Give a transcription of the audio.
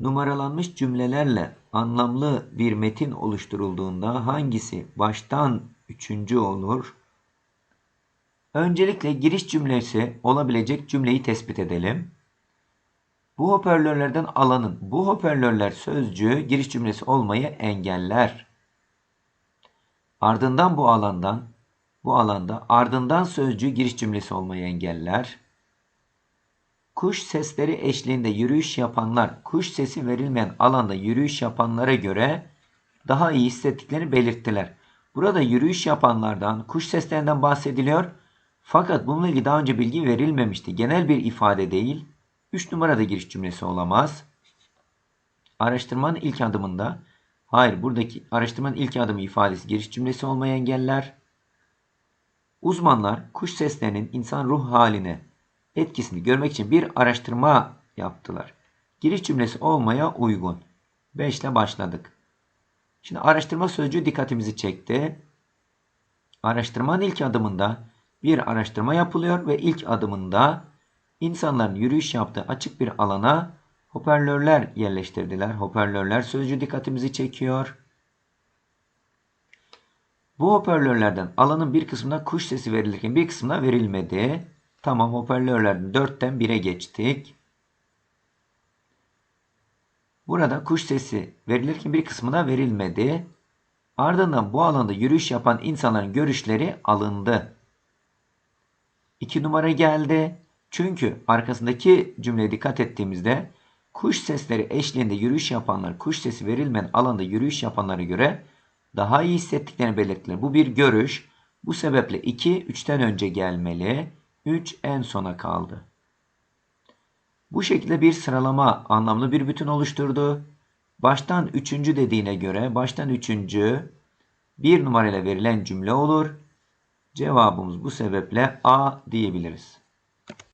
Numaralanmış cümlelerle anlamlı bir metin oluşturulduğunda hangisi baştan üçüncü olur? Öncelikle giriş cümlesi olabilecek cümleyi tespit edelim. Bu hoparlörlerden alanın bu hoparlörler sözcüğü giriş cümlesi olmayı engeller. Ardından bu alandan bu alanda ardından sözcüğü giriş cümlesi olmayı engeller. Kuş sesleri eşliğinde yürüyüş yapanlar kuş sesi verilmeyen alanda yürüyüş yapanlara göre daha iyi hissettiklerini belirttiler. Burada yürüyüş yapanlardan, kuş seslerinden bahsediliyor. Fakat bununla ilgili daha önce bilgi verilmemişti. Genel bir ifade değil. 3 numarada giriş cümlesi olamaz. Araştırmanın ilk adımında hayır buradaki araştırmanın ilk adımı ifadesi giriş cümlesi olmayı engeller. Uzmanlar kuş seslerinin insan ruh haline etkisini görmek için bir araştırma yaptılar. Giriş cümlesi olmaya uygun. 5 ile başladık. Şimdi araştırma sözcüğü dikkatimizi çekti. Araştırmanın ilk adımında bir araştırma yapılıyor ve ilk adımında insanların yürüyüş yaptığı açık bir alana hoparlörler yerleştirdiler. Hoparlörler sözcüğü dikkatimizi çekiyor. Bu hoparlörlerden alanın bir kısmına kuş sesi verilirken bir kısmına verilmedi. Tamam hoparlörlerden 4'ten 1'e geçtik. Burada kuş sesi verilirken bir kısmına verilmedi. Ardından bu alanda yürüyüş yapan insanların görüşleri alındı. 2 numara geldi. Çünkü arkasındaki cümleye dikkat ettiğimizde kuş sesleri eşliğinde yürüyüş yapanlar kuş sesi verilmeyen alanda yürüyüş yapanlara göre daha iyi hissettiklerini belirttiler. Bu bir görüş. Bu sebeple 2 3'ten önce gelmeli. 3 en sona kaldı. Bu şekilde bir sıralama anlamlı bir bütün oluşturdu. Baştan üçüncü dediğine göre baştan üçüncü bir numarayla verilen cümle olur. Cevabımız bu sebeple A diyebiliriz.